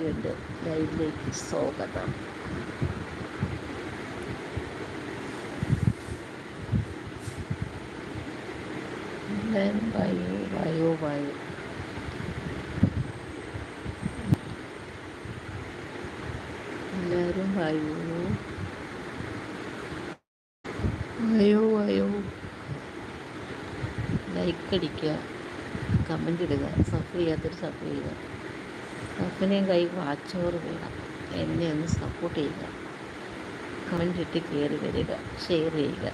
എന്റെ ലൈവിലേക്ക് സ്വാഗതം. വയോ വയോ വായു എല്ലാവരും വായു വയോ വയോ ലൈക്ക് അടിക്കുക. കമന്റ് ഇടുക. സഫർ ചെയ്യാത്തൊരു സഫർ ചെയ്യുക. സഫിനെയും കൈ വാച്ചോറ് വേണം. എന്നെ ഒന്ന് സപ്പോർട്ട് ചെയ്യുക. കമന്റിട്ട് കയറി വരിക. ഷെയർ ചെയ്യുക.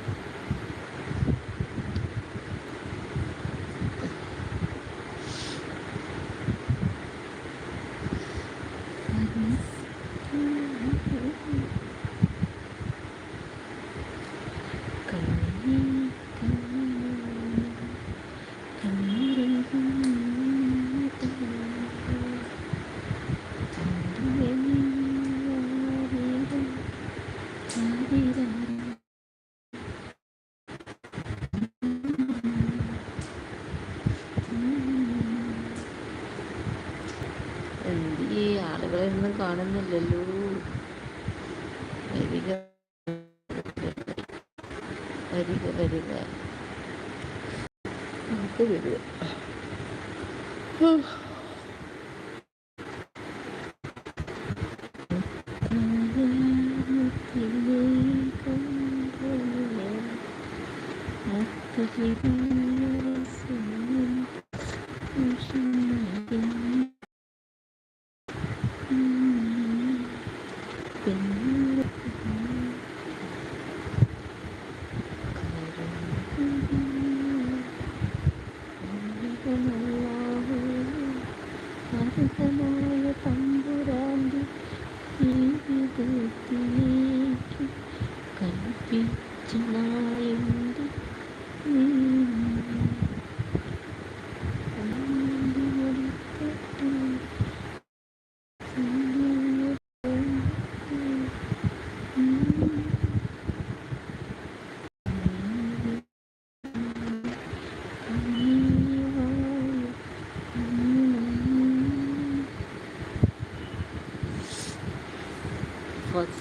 കാണുന്നില്ലല്ലോ വരിക. വരിക വരിക. നമുക്ക് വരിക അർഹമായ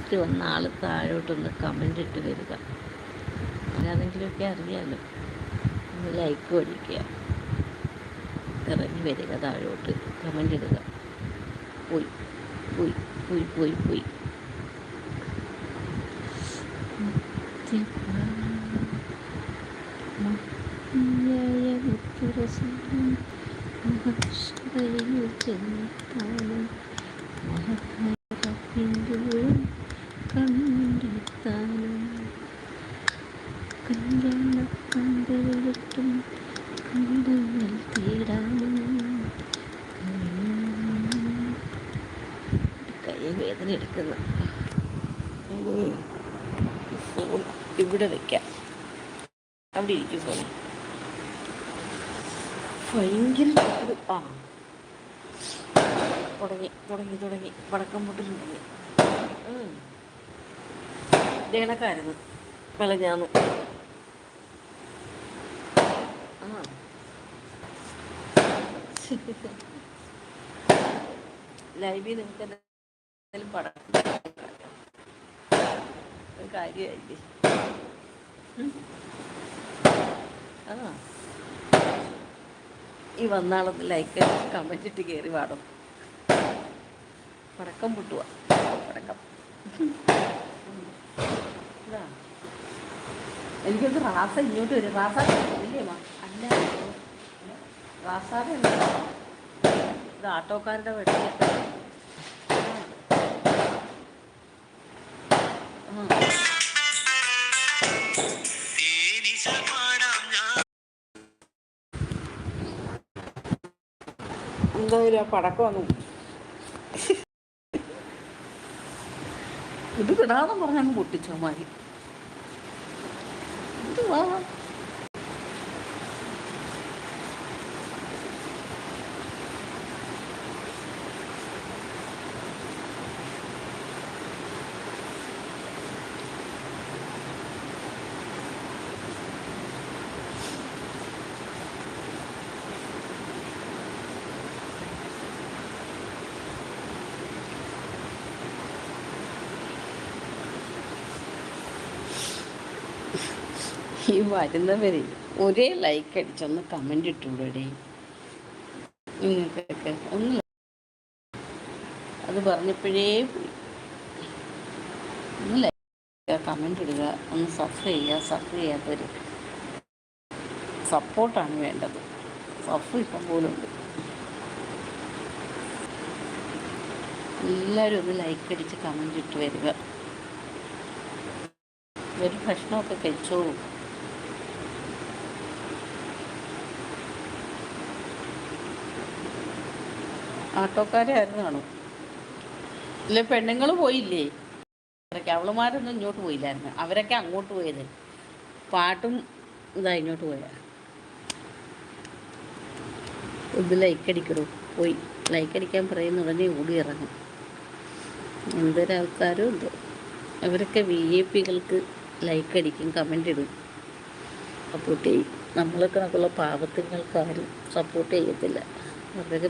ഫസ്റ്റ് വന്ന ആൾ താഴോട്ടൊന്ന് കമന്റ് ഇട്ട് വരിക. ആരാണെങ്കിലുമൊക്കെ അറിയാമല്ലോ ഒന്ന് ലൈക്ക് ഒഴിക്കുക. ഇറങ്ങി വരിക താഴോട്ട്. കമന്റ് ഇടുക. പോയി പോയി പോയി പോയി പോയി. മഹത്തായ കണ്ടെത്താനും കല്യാണ പന്തലിട്ടും കണ്ടങ്ങൾ തേടാനും കൈ വേദന എടുക്കുന്ന. ഫോൺ ഇവിടെ വെക്കാം. അവിടെ ഇരിക്കും ഫോൺ ഭയങ്കര ആ. തുടങ്ങി തുടങ്ങി തുടങ്ങി. വടക്കം തുടങ്ങി ഇതേണക്കായിരുന്നു മെലഞ്ഞാന്ന് ആ. ലൈവിൽ നിങ്ങൾക്ക് എന്തെങ്കിലും പടം ഒരു കാര്യമായില്ലേ? ആ. ഈ വന്നാളൊന്ന് ലൈക്ക് കമന്റ് ഇട്ട് കയറി പാടും പടക്കം പൊട്ടുക പടക്കം. എനിക്കൊന്ന് റാസ ഇങ്ങോട്ട് വരും. റാസ ഇല്ലേ മാ? അല്ല. റാസാടെ. ഇത് ആട്ടോക്കാരുടെ വെട്ടിയൊക്കെ ആ. പടക്കം വന്നു ഇത് കിടാന്നും പറഞ്ഞങ്ങ് പൊട്ടിച്ചോ മാരി എന്തുവാ ഈ വരുന്നവര് ഒരേ ലൈക്ക് അടിച്ചൊന്ന് കമന്റ് ഇട്ടുകൂടെ നിങ്ങൾക്കൊക്കെ ഒന്ന് അത് പറഞ്ഞപ്പോഴേ ഒന്ന് ലൈക്ക് കമന്റ് ഇടുക ഒന്ന് സഫർ ചെയ്യുക സഫർ ചെയ്യാത്തവർ സപ്പോർട്ടാണ് വേണ്ടത്. സഫർ ഇഷ്ടം പോലും ഉണ്ട്. എല്ലാവരും ഒന്ന് ലൈക്ക് അടിച്ച് കമന്റ് ഇട്ട് വരിക. ഒരു ഭക്ഷണമൊക്കെ കഴിച്ചോളൂ. ആട്ടോക്കാരെ ആയിരുന്നു കാണും. ഇല്ല പെണ്ണുങ്ങൾ പോയില്ലേ? അവരൊക്കെ അവളുമാരൊന്നും ഇങ്ങോട്ട് പോയില്ലായിരുന്നു. അവരൊക്കെ അങ്ങോട്ട് പോയത്. പാട്ടും ഇതാ ഇങ്ങോട്ട് പോയ ഇത് ലൈക്ക് അടിക്കടൂ പോയി. ലൈക്ക് അടിക്കാൻ പറയുന്ന ഉടനെ ഓടി ഇറങ്ങും. എന്തൊരാൾക്കാരും ഉണ്ട് അവരൊക്കെ വി എ പികൾക്ക് ലൈക്ക് അടിക്കും കമന്റ് ഇടും. സപ്പോർട്ട് ചെയ്യും. നമ്മളെ കണക്കുള്ള പാവത്തുങ്ങൾക്ക് സപ്പോർട്ട് ചെയ്യത്തില്ല. അവരൊക്കെ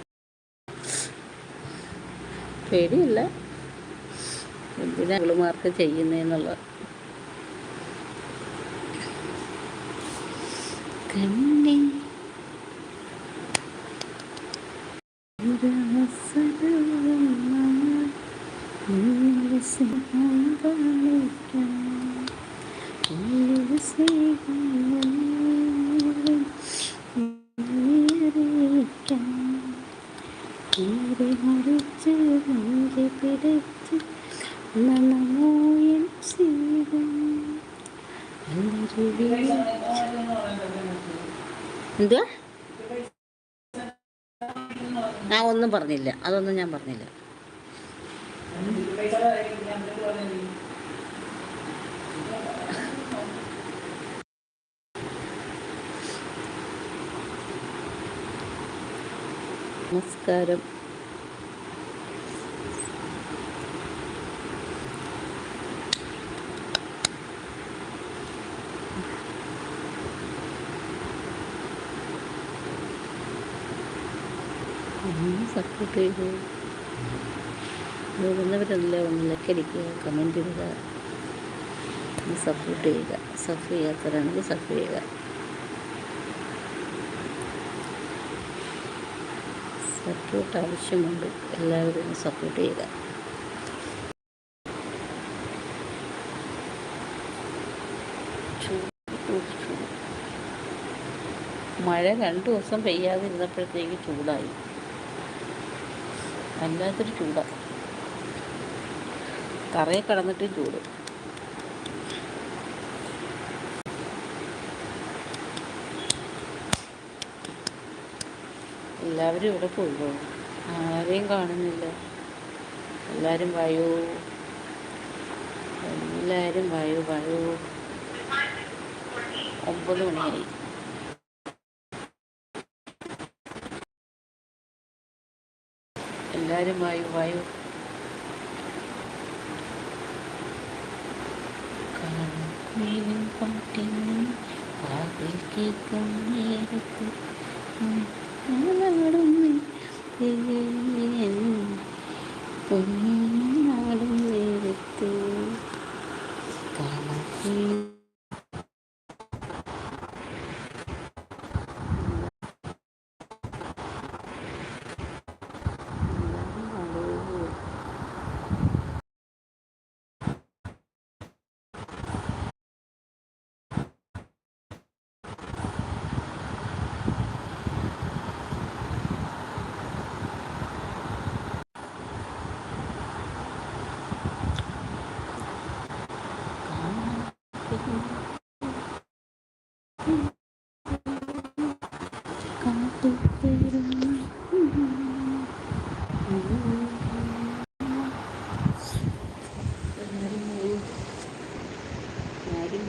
പേടിയില്ല. എന്തിനാ അവളുമാർക്ക് ചെയ്യുന്നതെന്നുള്ള കണ്ണേ ഒരു അവസരം നിന്നിൽ സ്നേഹം എന്തുവാ? ഒന്നും പറഞ്ഞില്ല. അതൊന്നും ഞാൻ പറഞ്ഞില്ല. നമസ്കാരം. സപ്പോർട്ട് ചെയ്തു വരുന്നവരെല്ലാം ഒന്ന് ലക്കടിക്കുക കമന്റ് ഇടുക സപ്പോർട്ട് ചെയ്യുക. സഫ് ചെയ്യാത്തവരാണെങ്കിൽ സഫ് ചെയ്യുക. സപ്പോർട്ട് ആവശ്യമുണ്ട് എല്ലാവരും സപ്പോർട്ട് ചെയ്യുക. മഴ രണ്ട് ദിവസം പെയ്യാതിരുന്നപ്പോഴത്തേക്ക് ചൂടായി. വല്ലാത്തൊരു ചൂടാണ് തറയിൽ കിടന്നിട്ടും ചൂട്. എല്ലാവരും ഇവിടെ പോയോ? ആരെയും കാണുന്നില്ല. എല്ലാവരും വായോ? എല്ലാവരും വായോ വായോ? ഒമ്പത് മണിയായി. എല്ലാവരും വായു പാട്ടിനും കേൾക്കും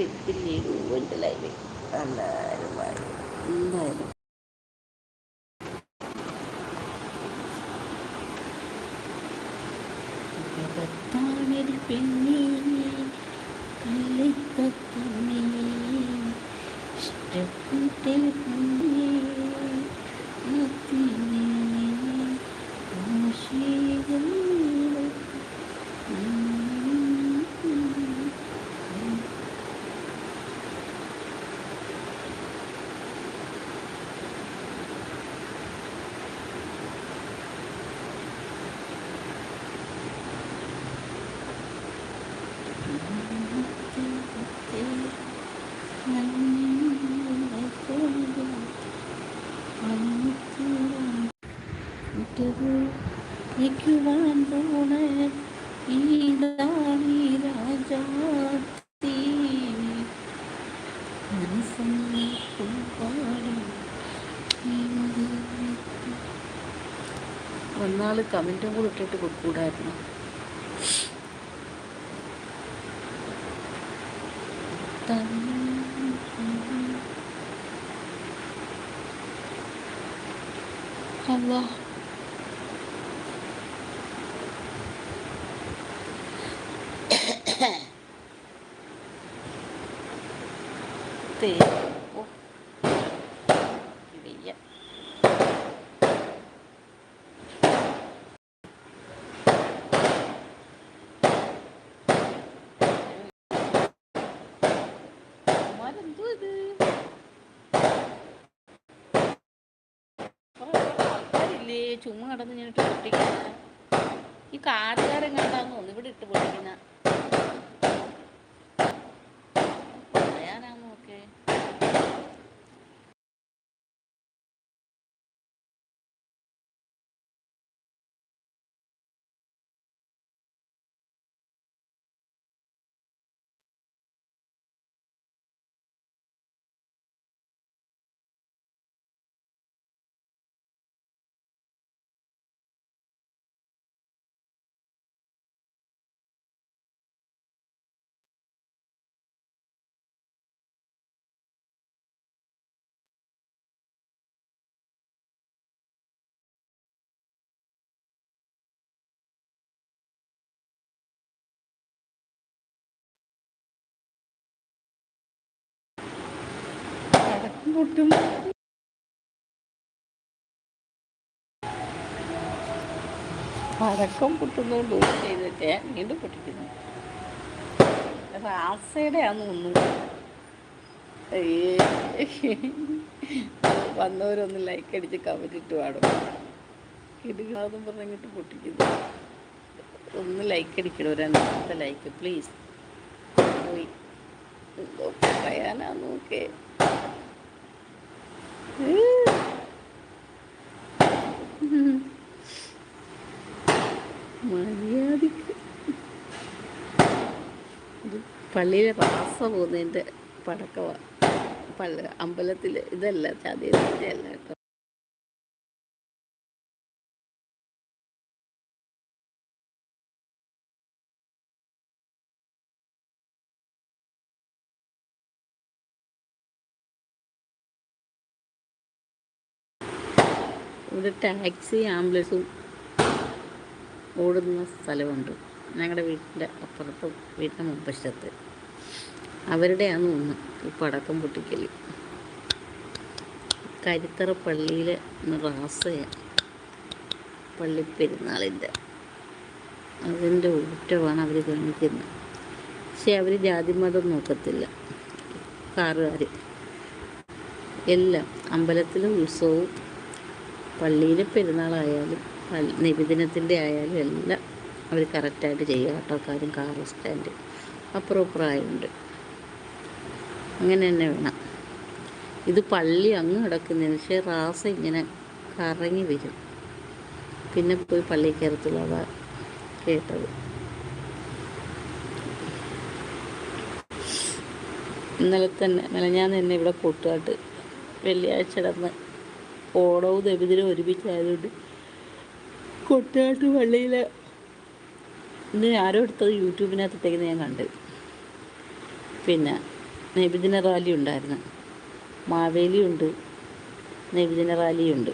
വെച്ചില്ലേ എന്റെ ലൈവ് എല്ലാവരും എന്തായാലും പെണ്ണേ ജനിക്കുവാൻ പോണ കമന്റും കൂടെ ഇട്ടിട്ട് കൊടുക്കൂടായിരുന്നു അല്ലാ ആൾക്കാരില്ലേ ചുമ്മാ കിടന്ന് ഞാൻ ഇട്ട് പൊട്ടിക്കുന്ന ഈ കാറുകാരൻ കണ്ടാന്ന് തോന്നുന്നു. ഇവിടെ ഇട്ട് പൊട്ടിക്കുന്ന. പറയാനാന്ന് പൊട്ടും പടക്കം പൊട്ടുന്നോണ്ട് ചെയ്തിട്ട് വീണ്ടും പൊട്ടിക്കുന്നു. റാസയുടെ അയ്യേ. വന്നവരൊന്ന് ലൈക്ക് അടിച്ച് കമന്റ് ഇട്ട് പാടും. ഇടുകാന്നും പറഞ്ഞിട്ട് പൊട്ടിക്കുന്നു. ഒന്ന് ലൈക്ക് അടിക്കണം രണ്ടാമത്തെ ലൈക്ക് പ്ലീസ് പോയി. പറയാനാ നോക്കേ. മര്യാദയ്ക്ക്. ഇത് പള്ളിയിലെ റാസ പോകുന്നതിന്റെ പടക്കമാണ് പള്ളി അമ്പലത്തിൽ ഇതല്ല ചതിയല്ല കേട്ടോ. ഇവിടെ ടാക്സി ആംബുലൻസും ഓടുന്ന സ്ഥലമുണ്ട്. ഞങ്ങളുടെ വീട്ടിന്റെ അപ്പുറത്ത് വീട്ടിന്റെ മുമ്പശത്ത് അവരുടെയാണ് ഒന്ന് ഈ പടക്കം പൊട്ടിക്കൽ കരിത്തറ പള്ളിയിലെ റാസയാണ് പള്ളിപ്പെരുന്നാളിന്റെ അതിന്റെ ഊറ്റമാണ് അവർ കാണിക്കുന്നത് പക്ഷെ അവർ ജാതിമതം നോക്കത്തില്ല. കാറുകാർ എല്ലാം അമ്പലത്തിലെ ഉത്സവവും പള്ളിയിലെ പെരുന്നാളായാലും നിബിദിനത്തിന്റെ ആയാലും എല്ലാം അവർ കറക്റ്റായിട്ട് ചെയ്യുക. ഓട്ടോക്കാരും കാർ സ്റ്റാൻഡ് അപ്രോപ്പറായുണ്ട് അങ്ങനെ തന്നെ വേണം. ഇത് പള്ളി അങ്ങ് കിടക്കുന്നതിന് പക്ഷേ റാസ ഇങ്ങനെ കറങ്ങി വരും. പിന്നെ പോയി പള്ളി കയറത്തുള്ളൂ കേട്ടത്. ഇന്നലെ തന്നെ ഞാൻ തന്നെ ഇവിടെ കൂട്ടുകാട്ട് വെള്ളിയാഴ്ച കിടന്ന് ഓടവും ദബിദിനും ഒരുമിച്ചായതുകൊണ്ട് കൊട്ടാട്ട് പള്ളിയിൽ ഇന്ന് ആരോ എടുത്തത് യൂട്യൂബിനകത്തേക്ക് ഞാൻ കണ്ട്. പിന്നെ നബിദിന റാലി ഉണ്ടായിരുന്നു. മാവേലിയുണ്ട് നബിദിന റാലിയുണ്ട്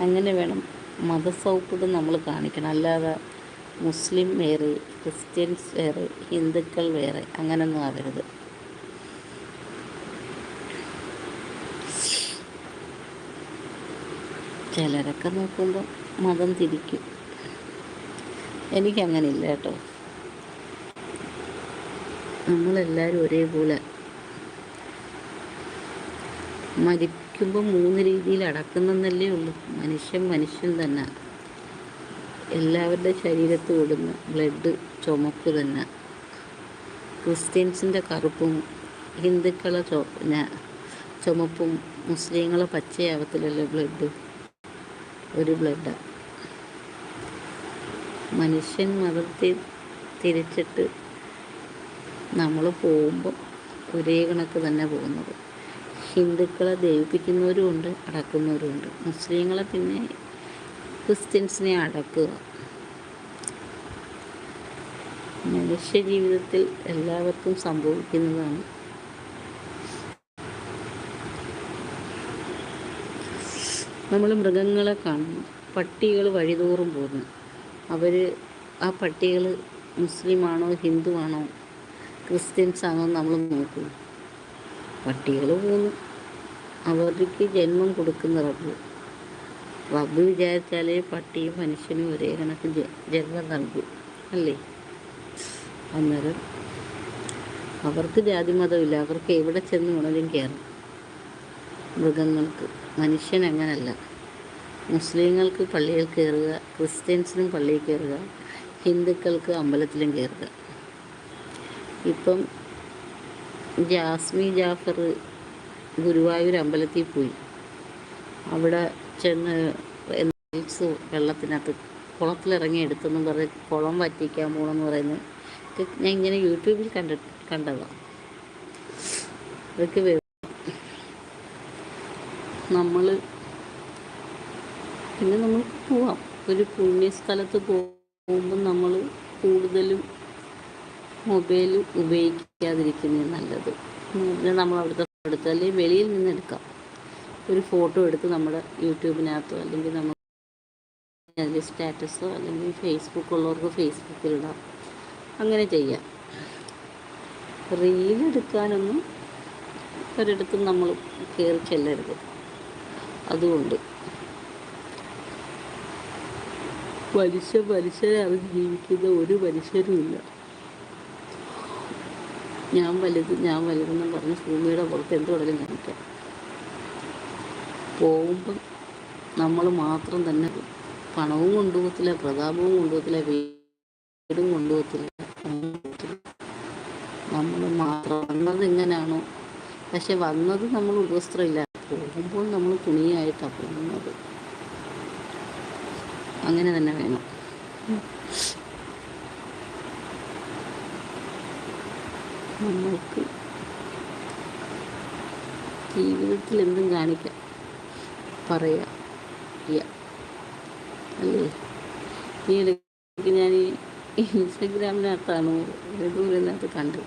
അങ്ങനെ വേണം മതസൗഹൃദം നമ്മൾ കാണിക്കണം. അല്ലാതെ മുസ്ലിം വേറെ ക്രിസ്ത്യൻസ് വേറെ ഹിന്ദുക്കൾ വേറെ അങ്ങനെയൊന്നും ആവരുത്. ചിലരൊക്കെ നോക്കുമ്പോൾ മതം തിരിക്കും. എനിക്കങ്ങനെ ഇല്ല കേട്ടോ. നമ്മളെല്ലാവരും ഒരേപോലെ മരിക്കുമ്പോൾ മൂന്ന് രീതിയിൽ അടക്കുന്നല്ലേ ഉള്ളൂ. മനുഷ്യൻ മനുഷ്യൻ തന്നെ. എല്ലാവരുടെ ശരീരത്ത് വിടുന്ന ബ്ലഡ് ചുമപ്പ് തന്നെ. ക്രിസ്ത്യൻസിന്റെ കറുപ്പും ഹിന്ദുക്കളെ ചുമപ്പും മുസ്ലിങ്ങളെ പച്ചയാവത്തില്ലല്ലോ ബ്ലഡ് ഒരു ബ്ലഡ്. മനുഷ്യൻ മതത്തിൽ തിരിച്ചിട്ട് നമ്മൾ പോകുമ്പോൾ ഒരേ കണക്ക് തന്നെ പോകുന്നത്. ഹിന്ദുക്കളെ ദയിപ്പിക്കുന്നവരും ഉണ്ട് അടക്കുന്നവരും ഉണ്ട് മുസ്ലിങ്ങളെ പിന്നെ ക്രിസ്ത്യൻസിനെ അടക്കുക. മനുഷ്യ ജീവിതത്തിൽ എല്ലാവർക്കും സംഭവിക്കുന്നതാണ് നമ്മൾ മൃഗങ്ങളെ കാണുന്നു. പട്ടികൾ വഴിതോറും പോകുന്നു. അവർ ആ പട്ടികൾ മുസ്ലിമാണോ ഹിന്ദുവാണോ ക്രിസ്ത്യൻസ് ആണോ നമ്മൾ നോക്കും. പട്ടികൾ പോകുന്നു. അവർക്ക് ജന്മം കൊടുക്കുന്ന റബ്ബ്. റബ്ബ് വിചാരിച്ചാലേ പട്ടിയും മനുഷ്യനും ഒരേ കണക്ക് ജന്മം നൽകും. അല്ലേ? അന്നേരം അവർക്ക് ജാതി മതമില്ല അവർക്ക് എവിടെ ചെന്ന് വേണമെങ്കിലും കയറും. മൃഗങ്ങൾക്ക്. മനുഷ്യൻ അങ്ങനല്ല. മുസ്ലിങ്ങൾക്ക് പള്ളിയിൽ കയറുക ക്രിസ്ത്യൻസിനും പള്ളിയിൽ കയറുക ഹിന്ദുക്കൾക്ക് അമ്പലത്തിലും കയറുക. ഇപ്പം ജാസ്മി ജാഫർ ഗുരുവായൂർ അമ്പലത്തിൽ പോയി. അവിടെ ചെന്ന് റീൽസ് വെള്ളത്തിനകത്ത് കുളത്തിലിറങ്ങി എടുത്തെന്നും പറഞ്ഞ് കുളം വറ്റിക്കാൻ പോകണമെന്ന് പറയുന്നത് ഞാൻ ഇങ്ങനെ യൂട്യൂബിൽ കണ്ട കണ്ടതാണ് അതൊക്കെ നമ്മൾ പിന്നെ നമ്മൾ പോവാം. ഒരു പുണ്യസ്ഥലത്ത് പോകുമ്പോൾ നമ്മൾ കൂടുതലും മൊബൈൽ ഉപയോഗിക്കാതിരിക്കുന്നത് നല്ലത്. നമ്മൾ അവിടുത്തെ എടുത്ത് അല്ലെങ്കിൽ വെളിയിൽ നിന്ന് എടുക്കാം. ഒരു ഫോട്ടോ എടുത്ത് നമ്മുടെ യൂട്യൂബിനകത്തോ അല്ലെങ്കിൽ നമ്മൾ അതിന്റെ സ്റ്റാറ്റസോ അല്ലെങ്കിൽ ഫേസ്ബുക്ക് ഉള്ളവർക്ക് ഫേസ്ബുക്കിലിടാം അങ്ങനെ ചെയ്യാം. റീൽ എടുക്കാനൊന്നും ഒരിടത്തും നമ്മൾ കയറി ചെല്ലരുത്. അതുകൊണ്ട്. മനുഷ്യ മനുഷ്യരെ അറിഞ്ഞ് ജീവിക്കുന്ന ഒരു മനുഷ്യരുമില്ല ഞാൻ വലുത് ഞാൻ വലുതെന്നും പറഞ്ഞ് ഭൂമിയുടെ പുറത്ത് എന്ത് വേണമെങ്കിലും കാണിക്കാം പോകുമ്പം നമ്മൾ മാത്രം തന്നെ പണവും കൊണ്ടുപോകത്തില്ല പ്രതാപവും കൊണ്ടുപോകത്തില്ല വീടും കൊണ്ടുപോകത്തില്ല. നമ്മൾ മാത്രം. വന്നത് എങ്ങനെയാണോ പക്ഷെ വന്നത് നമ്മൾ ഉപസ്ത്രമില്ല പോകുമ്പോൾ നമ്മൾ തുണിയായിട്ടാണ് പോകുന്നത് അങ്ങനെ തന്നെ വേണം. നമ്മൾക്ക് ജീവിതത്തിൽ എന്തും കാണിക്കാം. പറയാം. അല്ലേ? ഞാൻ ഈ ഇൻസ്റ്റഗ്രാമിനകത്താണ് ഏതോ ഇതിനകത്ത് കണ്ടു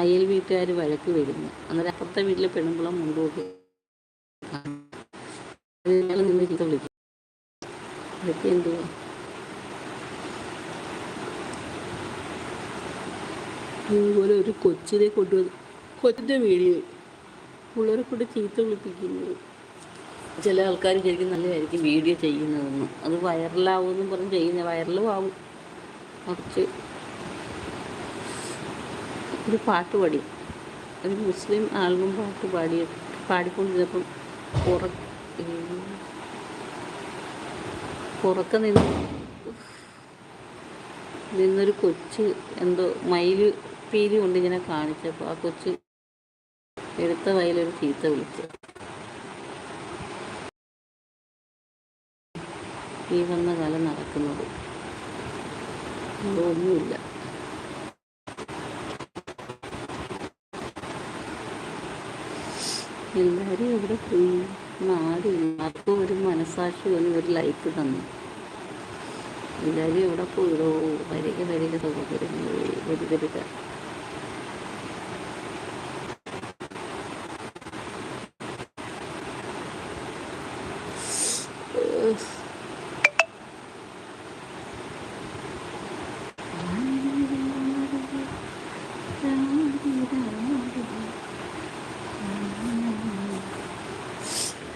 അയൽ വീട്ടുകാർ വഴക്ക് വരുന്നു അന്നേരം അപ്പുറത്തെ വീട്ടിലെ പെണ്ണുമ്പളം മുമ്പോട്ട് അതുപോലെ ഒരു കൊച്ചിനെ കൊണ്ടുവന്ന് കൊച്ചിന്റെ വീഡിയോ പിള്ളേരെ കൊണ്ട് ചീത്ത വിളിപ്പിക്കുന്നത്. ചില ആൾക്കാർ ശരിക്കും നല്ലതായിരിക്കും വീഡിയോ ചെയ്യുന്നതെന്ന്. അത് വൈറലാവുമെന്നും പറഞ്ഞ് ചെയ്യുന്ന വൈറലും ആവും. കുറച്ച് ഒരു പാട്ട് പാടി. ഒരു മുസ്ലിം ആൽബം പാട്ട് പാടി പാടിക്കൊണ്ടിരുന്നപ്പം ഉറ ഉറക്കം നിന്ന് നിന്നൊരു കൊച്ച് എന്തോ മയിൽ പീലി കൊണ്ട് ഇങ്ങനെ കാണിച്ചപ്പോൾ ആ കൊച്ച് എടുത്ത വയലൊരു ചീത്ത വിളിച്ചു. ഈ വന്ന കാലം നടക്കുന്നത്. ഒന്നുമില്ല. എല്ലാവരും ഇവിടെ നാടി ആർക്കും ഒരു മനസാക്ഷി വന്ന് ഒരു ലൈക്ക് തന്നു. എല്ലാവരും ഇവിടെ പോയിടോ. വരിക വരിക സഹോദരങ്ങളെ വരിക വരിക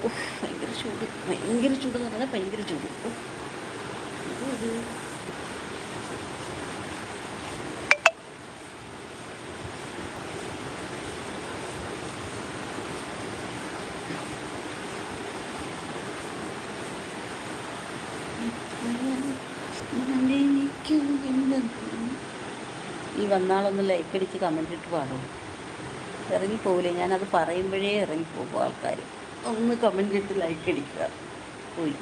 ഉഫ്, ഭയങ്കര ചൂട് ഭയങ്കര ചൂട് എന്ന് പറഞ്ഞാൽ ഭയങ്കര ചൂട്. ഇത്. ഈ വന്നാളൊന്ന് ലൈക്ക് അടിച്ച് കമന്റ് ഇട്ട് പാടും ഇറങ്ങിപ്പോവില്ലേ ഞാനത് പറയുമ്പോഴേ ഇറങ്ങിപ്പോകും ആൾക്കാർ ഒന്ന് കമന്റ് ഇട്ട് ലൈക്ക് അടിക്കുക. പോയി.